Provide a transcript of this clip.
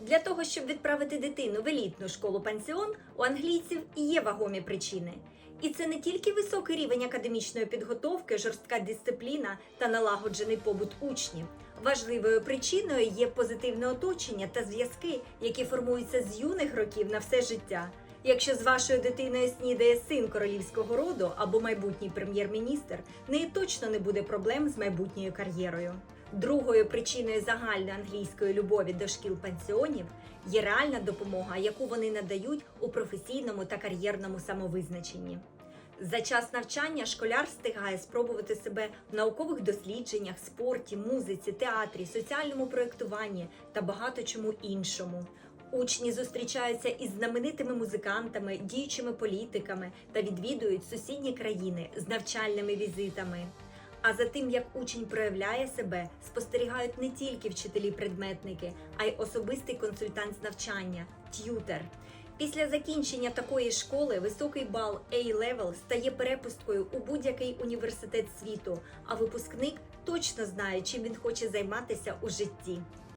Для того, щоб відправити дитину в елітну школу пансіон, у англійців є вагомі причини. І це не тільки високий рівень академічної підготовки, жорстка дисципліна та налагоджений побут учнів. Важливою причиною є позитивне оточення та зв'язки, які формуються з юних років на все життя. Якщо з вашою дитиною снідає син королівського роду або майбутній прем'єр-міністр, неї точно не буде проблем з майбутньою кар'єрою. Другою причиною загальної англійської любові до шкіл пансіонів є реальна допомога, яку вони надають у професійному та кар'єрному самовизначенні. За час навчання школяр встигає спробувати себе в наукових дослідженнях, спорті, музиці, театрі, соціальному проєктуванні та багато чому іншому. Учні зустрічаються із знаменитими музикантами, діючими політиками та відвідують сусідні країни з навчальними візитами. А за тим, як учень проявляє себе, спостерігають не тільки вчителі-предметники, а й особистий консультант з навчання т'ютер. Після закінчення такої школи високий бал A-Level стає перепусткою у будь-який університет світу, а випускник точно знає, чим він хоче займатися у житті.